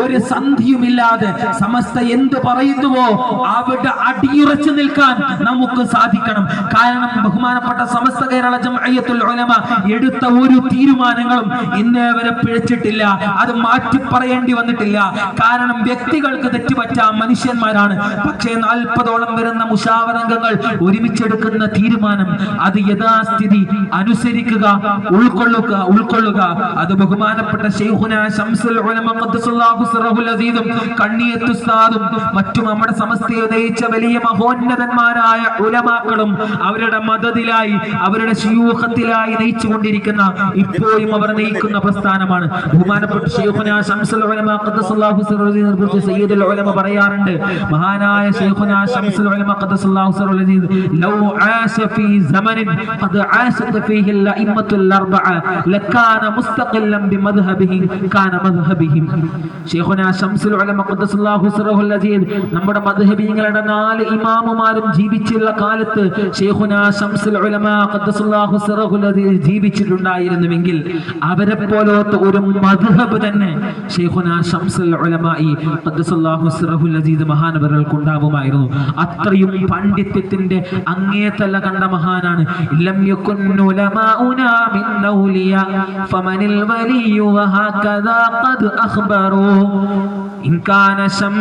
ഒരു സന്ധിയുമില്ലാതെ സമസ്ത എന്ത് പറയുന്നുവോ അവിടെ അടിയുറച്ചു നിൽക്കാൻ നമുക്ക് സാധിക്കണം. കാരണം ബഹുമാനപ്പെട്ട സമസ്ത കേരള ജമയത്തുൽ ഉലമ എടുത്ത ഒരു തീരുമാനങ്ങളും ഇന്നേ വരെ പിഴച്ചിട്ടില്ല. അത് മാറ്റി പറയേണ്ടി വന്നിട്ടില്ല. കാരണം വ്യക്തികൾക്ക് തെറ്റുപറ്റ മനുഷ്യന്മാരാണ്. പക്ഷേ നാൽപ്പതോളം വരുന്ന മുഷാവരംഗങ്ങൾ ഒരുമിച്ചെടുക്കുന്ന തീരുമാനം അത് യഥാസ്ഥിതി അനുസരിക്കുക ഉൾക്കൊള്ളുക ഉൾക്കൊള്ളുക. അത് ബഹുമാനപ്പെട്ട ശൈഖുന ശംസുൽ ഉലമ കണ്ണിയത്ത് ഉസ്താദും മറ്റും നമ്മുടെ സമസ്തയെ നയിച്ച വലിയ മഹോന്നതന്മാരായ ഉലമാക്കളും അവരുടെ മതത്തിലായി അവരുടെ ശിയൂഹത്തിലായി നയിച്ചു കൊണ്ടിരിക്കുന്ന ഇപ്പോഴും അവർ നയിക്കുന്ന പ്രസ്ഥാനമാണ്. ബഹുമാനപ്പെട്ട സയ്യിദുൽ ഉലമ പറയാറുണ്ട് മഹാനായ അസീദ് ലൗ അർബഅ ലകാന മുസ്തഖില്ലൻ കാന മദ്ഹബിഹിം. നമ്മുടെ മദ്ഹബീങ്ങളുടെ നാല് ഇമാമുമാരും ജീവിച്ചുള്ള കാലത്ത് ജീവിച്ചിട്ടുണ്ടായിരുന്നുവെങ്കിൽ അവരെ പോലത്തെ ഒരു മദ്ഹബ് തന്നെ മഹാനവരൾക്ക് ഉണ്ടാവുമായിരുന്നു അത്രയും പാണ്ഡിത്യത്തിന്റെ അങ്ങേത്തല്ല കണ്ട മഹാനാണ്. ഫമനിൽ വലിയു ഖദ് അഖ്ബറു. ഇൻ കാന ശം